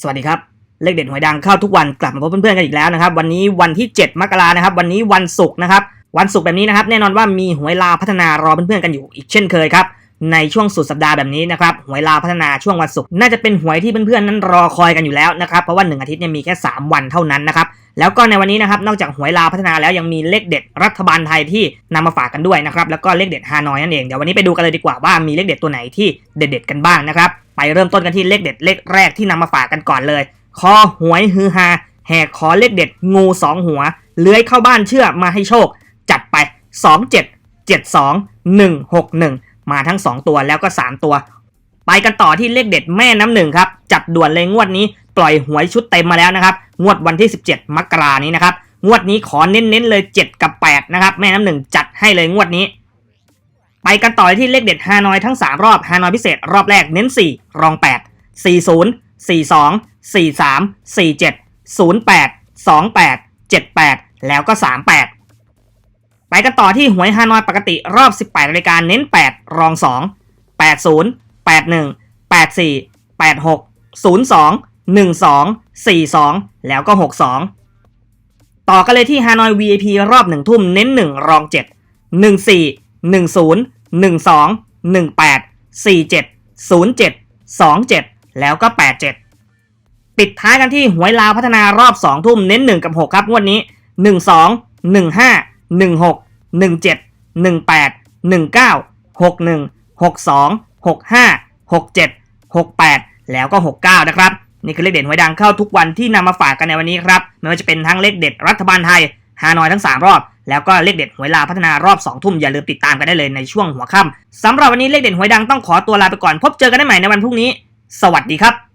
สวัสดีครับ เลขเด็ดหวยดังเข้าทุกวันกลับมาพบเพื่อนๆกันอีกแล้วนะครับ วันนี้วันที่ 7 มกรานะครับ วันนี้วันศุกร์นะครับ วันศุกร์แบบนี้นะครับ แน่นอนว่ามีหวยลาพัฒนารอเพื่อนๆกันอยู่อีกเช่นเคยครับในช่วงสุดสัปดาห์แบบนี้นะครับหวยลาพัฒนาช่วงวันศุกร์น่าจะเป็นหวยที่เพื่อนๆนั้นรอคอยกันอยู่แล้วนะครับเพราะว่าหนึ่งอาทิตย์เนี่ยมีแค่ 3 วันเท่านั้นนะครับแล้วก็ในวันนี้นะครับนอกจากหวยลาพัฒนาแล้วยังมีเลขเด็ดรัฐบาลไทยที่นำมาฝากกันด้วยนะครับแล้วก็เลขเด็ดฮานอยนั่นเองเดี๋ยววันนี้ไปดูกันเลยดีกว่าว่ามีเลขเด็ดตัวไหนที่เด็ดๆกันบ้างนะครับ ไปเริ่มต้นกันที่เลขเด็ดเลขแรกที่นำมาฝากกันก่อนเลย คอหวยฮือฮาแหกขอเลขเด็ดงูสองหัว เลื้อยเข้าบ้านเชื่อมาให้โชค จัดไป 2 7 7 2 1 6 1 มาทั้ง 2 ตัวแล้วก็ 3 ตัว ไปกันต่อที่เลขเด็ดแม่น้ำหนึ่งครับ จัดด่วนเลยงวดนี้ปล่อยหวยชุดเต็มมาแล้วนะครับ งวดวันที่ 17 มกรานี้นะครับ งวดนี้ขอเน้นๆเลย 7 กับ 8 นะครับ แม่น้ำหนึ่งจัดให้เลยงวดนี้ ไปกันต่อที่เลขเด็ดฮานอยทั้ง 3 รอบฮานอยพิเศษ รอบแรกเน้น 4 รอง 8 40 42 43 47 08 28 78 แล้วก็ 38 ไปกันต่อที่หวยฮานอยปกติรอบ 18รายการเน้น 8 รอง 2 80 81 84 86 02 12 42 แล้วก็ 62 ต่อกันเลยที่ฮานอย VIP รอบ 1 ทุ่มเน้น 1 รอง 7 14 10 12 18 47 07 27 แล้วก็ 87 ปิดท้ายกันที่หวยลาวพัฒนารอบ 2 ทุ่มเน้น 1 กับ 6 ครับงวดนี้ 12 15 16 17 18 19 61 62 65 67 68 แล้วก็ 69 นะครับ นี่คือเลขเด็ดหวยดังเข้าทุกวันที่นำมาฝากกันในวันนี้ครับ ไม่ว่าจะเป็นทั้งเลขเด็ดรัฐบาลไทย ฮานอยทั้ง 3 รอบ แล้วก็เลขเด็ดหวยลาพัฒนารอบ 2 ทุ่มอย่าลืมติดตามกันได้เลยในช่วงหัวค่ำสำหรับวันนี้เลขเด็ดหวยดังต้องขอตัวลาไปก่อน พบเจอกันได้ใหม่ในวันพรุ่งนี้ สวัสดีครับ